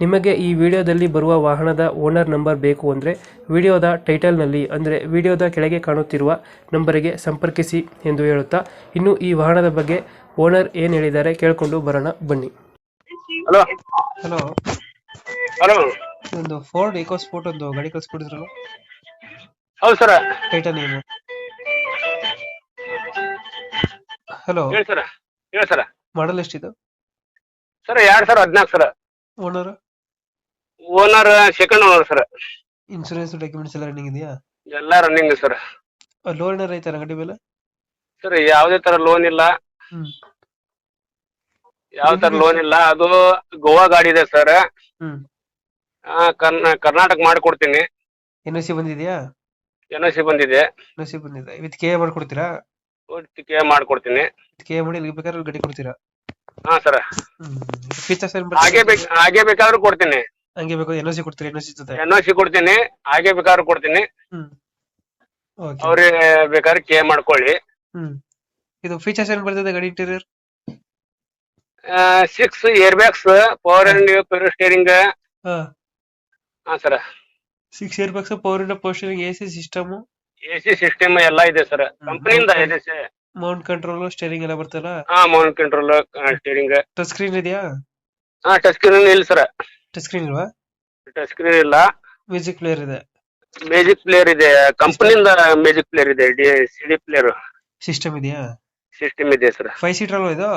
ನಿಮಗೆ ಈ ವಿಡಿಯೋದಲ್ಲಿ ಬರುವ ವಾಹನದ ಓನರ್ ನಂಬರ್ ಬೇಕು ಅಂದರೆ ವಿಡಿಯೋದ ಟೈಟಲ್ನಲ್ಲಿ ಅಂದರೆ ವಿಡಿಯೋದ ಕೆಳಗೆ ಕಾಣುತ್ತಿರುವ ನಂಬರಿಗೆ ಸಂಪರ್ಕಿಸಿ ಎಂದು ಹೇಳುತ್ತಾ ಇನ್ನು ಈ ವಾಹನದ ಬಗ್ಗೆ ಓನರ್ ಏನು ಹೇಳಿದ್ದಾರೆ ಕೇಳಿಕೊಂಡು ಬರೋಣ ಬನ್ನಿ. ಹಲೋ. ಹಲೋ. ಹಲೋ. ಒಂದು ಫೋರ್ಡ್ ಇಕೋ ಸ್ಪೋರ್ಟ್ ಒಂದು ಗಾಡಿ ಕಳಿಸ್ಕೊಡಿದ್ರಲ್ಲ ಹೌದು ಸರ್. ಟೈಟಲ್ ಏನು? ಹಲೋ. ಹೇಳಿ ಸರ್. ಹೇಳಿ ಸರ. ಮಾಡಲ್ ಎಷ್ಟಿದು? ಸರ್ ಎರಡು ಸಾವಿರ ಹದಿನಾಲ್ಕು sir. Owner owner second owner sir insurance documents ಎಲ್ಲ ರನ್ನಿಂಗ್ ಇದೆಯಾ? ಎಲ್ಲ ರನ್ನಿಂಗ್ ಸರ್ ಲೋನ್ ಏನಾರ ಐತಾರ ಗಾಡಿ ಮೇಲೆ? ಸರ್ ಯಾವುದೇ ತರ ಲೋನ್ ಇಲ್ಲ. ಹ್ಮ್. ಯಾವ ತರ ಲೋನ್ ಇಲ್ಲ. ಅದು ಗೋವಾ ಗಾಡಿ ಇದೆ ಸರ್ ಹ್ಮ್. ಕರ್ನಾಟಕ ಮಾಡ್ಕೊಡ್ತೀನಿ. ಎನ್ ಸಿ ಬಂದಿದ್ಯಾ? ಎನ್ ಸಿ ಬಂದಿದೆ. ಎನ್ ಸಿ ಬಂದಿದೆ. ವಿತ್ ಕೆ ಮಾಡ್ಕೊಡ್ತೀರಾ? ಮಾಡಿ ಮಾಡ್ಕೊಡ್ತೀನಿ. ವಿತ್ ಕೆ ಮಾಡಿ ಇಲ್ಲಿ ಬೇಕಾದ್ರೆ ಗಡಿ ಕೊಡ್ತೀರಾ? ಹಾ ಸರ್. ಫೀಚರ್ಸ್ ಏನ್ ಹಾಗೆ ಬೇಕ್ ಹಾಗೆ ಬೇಕಾದ್ರೂ ಕೊಡ್ತೀನಿ. ಹಂಗೆ ಬೇಕು ಎನ್ ಸಿ ಕೊಡ್ತೀರಾ? ಎನ್ ಸಿ ಜೊತೆ? ಎನ್ ಸಿ ಕೊಡ್ತೀನಿ. ಹಾಗೆ ಬೇಕಾದ್ರೂ ಕೊಡ್ತೀನಿ. ಹ್ಮ್. ಓಕೆ ಅವ್ರಿಗೆ ಬೇಕಾದ್ರೆ ಕೇ ಮಾಡ್ಕೊಳ್ಳಿ. ಹ್ಮ್. ಇದು ಫೀಚರ್ಸ್ ಏನ್ ಬರ್ತದೆ ಗಾಡಿ interior six air bags power and power steering ಹಾ. ಹಾ sir. Six gearbox power ಇಂಡ ಪೋಸ್ಟರಿಂಗ್ A C system A C system ಎಲ್ಲ ಇದೆ ಸರ್. ಕಂಪನಿಯಿಂದ ಇದೆ ಸರ್. ಮೌಂಟ್ ಕಂಟ್ರೋಲ್ ಸ್ಟೇರಿಂಗ್ ಎಲ್ಲ ಬರ್ತಲ್ಲ? ಹಾ mount control steering touch screen ಇದೆಯಾ? ಹಾ ಟಚ್ ಸ್ಕ್ರೀನ್ ಇಲ್ಲ ಸರ್ ಟಚ್ ಸ್ಕ್ರೀನ್ ಇಲ್ವಾ? ಟಚ್ ಸ್ಕ್ರೀನ್ ಇಲ್ಲ. ಮ್ಯೂಸಿಕ್ ಪ್ಲೇಯರ್ ಇದೆ. ಮ್ಯೂಸಿಕ್ ಪ್ಲೇಯರ್ ಇದೆ. ಕಂಪನಿಯಿಂದ ಮ್ಯೂಸಿಕ್ ಪ್ಲೇಯರ್ ಇದೆ D C D player system ಇದೆಯಾ? ಸಿಸ್ಟಮ್ ಇದೆ ಸರ್ ಫೈವ್ ಸೀಟರ್ ಅಲ್ವಾ ಇದು?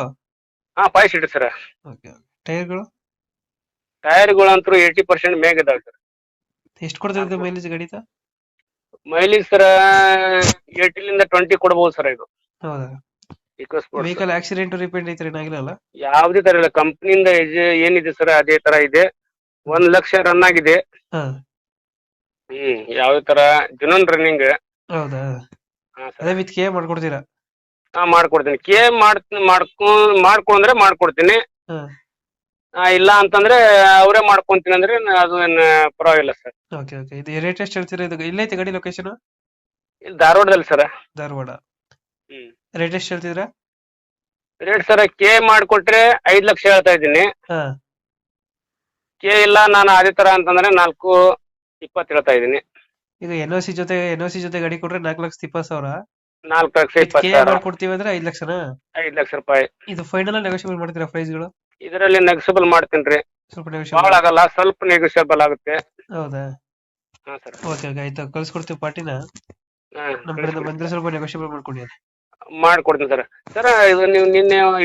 ಹಾ ಫೈವ್ ಸೀಟರ್ ಸರ್ ಓಕೆ ಟೈರ್ಗಳು ಟೈರ್ಗಳು ಅಂತೂ ಏಯ್ಟಿ ಪರ್ಸೆಂಟ್ ಮೇಗ್ ಇದಾವೆ ಸರ್ ಎಷ್ಟು ಕೊಡ್ತಿದೆ ಮೈಲೇಜ್ ಗಾಡಿ ಮೈಲೇಜ್ ಸರ್ ಏಯ್ಟಿಲಿಂದ ಟ್ವೆಂಟಿ ಕೊಡ್ಬೋದು ಸರ್ ಇದು. ಹೌದಾ? Eco sports vehicle accident repaint ಐತ್ರಿ ಏನಾಗಿಲ್ಲ ಅಲ್ಲ? ಯಾವುದೇ ತರ ಇಲ್ಲ. ಕಂಪನಿಯಿಂದ ಏನಿದೆ ಸರ್ ಅದೇ ತರ ಇದೆ. ಒಂದ್ ಲಕ್ಷ ರನ್ ಆಗಿದೆ. ಹಾ. ಹ್ಮ್ ಯಾವ್ದೇ ತರ. ಜುನನ್ ರನ್ನಿಂಗ್ ಹೌದಾ? ಹಾ ಸರ್ ಅದೇ ವಿತ್ ಕೆ ಮಾಡ್ಕೊಡ್ತೀರಾ? ಹಾ ಮಾಡ್ಕೊಡ್ತೀನಿ. ಕೆ ಮಾಡ್ ಮಾಡ್ಕೊ ಮಾಡ್ಕೊಂಡ್ರೆ ಮಾಡ್ಕೊಡ್ತೀನಿ. ಹಾ. ಆ, ಇಲ್ಲ ಅಂತಂದ್ರೆ ಅವರೇ ಮಾಡ್ಕೊಂತೀನಿ ಅಂದ್ರೆ ನ- ಅದು ಏನ್ ಪರವಾಗಿಲ್ಲ ಸರ್ ಓಕೆ ಓಕೆ ಇದು ರೇಟ್ ಎಷ್ಟು ಹೇಳ್ತೀರಾ ಇದು? ಎಲ್ಲೈತೆ ಗಾಡಿ ಲೊಕೇಶನ್ ಇಲ್ಲಿ ಧಾರವಾಡದಲ್ಲಿ ಸರ್ ಧಾರವಾಡ. ರೇಟ್ ಎಷ್ಟು ಹೇಳ್ತಿದ್ರಾ ರೇಟ್ ಸರ್ ಕೆ ಮಾಡ್ಕೊಟ್ರೆ ಐದ್ ಲಕ್ಷ ಹೇಳ್ತಾ ಇದ್ದೀನಿ. ಹಾ. ಕೆ ಇಲ್ಲ ನಾನು ಅದೇ ತರ ಅಂತಂದ್ರೆ ನಾಲ್ಕು ಇಪ್ಪತ್ತು ಹೇಳ್ತಾ ಇದ್ದೀನಿ. ಈಗ ಎನ್ ಸಿ ಜೊತೆ ಎನ್ ಸಿ ಜೊತೆ ಗಾಡಿ ಕೊಟ್ರೆ ನಾಲ್ಕು ಲಕ್ಷ ಇಪ್ಪತ್ತು ಸಾವಿರ? ನಾಲ್ಕು ಲಕ್ಷ ಇಪ್ಪತ್ತು ಕೆ ಸಾವಿರ. ಮಾಡ್ಕೊಡ್ತೀವಿ ಅಂದ್ರೆ ಐದ್ ಲಕ್ಷನಾ? ಐದ್ ಲಕ್ಷ ರೂಪಾಯಿ. ಇದು ಫೈನಲ್ ನೆಗೋಷಿಯಬಲ್ ಮಾಡ್ತೀರಾ ಪ್ರೈಸ್ಗಳು ಇದರಲ್ಲಿ ನೆಗ್ಸಿಬಲ್ ಮಾಡ್ತೀನಿ ಸ್ವಲ್ಪ ಭಾಳ ನೆಗೋಷಿಯಬಲ್ ಆಗಲ್ಲ ಸ್ವಲ್ಪ ನೆಗೋಷಿಯಬಲ್ ಆಗುತ್ತೆ. ಹೌದಾ? ಹಾ ಸರ್. ಓಕೆ ಓಕೆ ಆಯ್ತು. ಕಳ್ಸ್ಕೊಡ್ತೀವಿ ಪಾರ್ಟಿನ. ಕಡೆಯಿಂದ ಬಂದ್ರೆ ಸ್ವಲ್ಪ ನೆಗೋಷಿಯಬಲ್ ಮಾಡ್ಕೊಡಿ ಮಾಡ್ಕೊಡ್ತೀನಿ ಸರ್. ಸರ್ ಇದು ನೀವು ನಿನ್ನೆ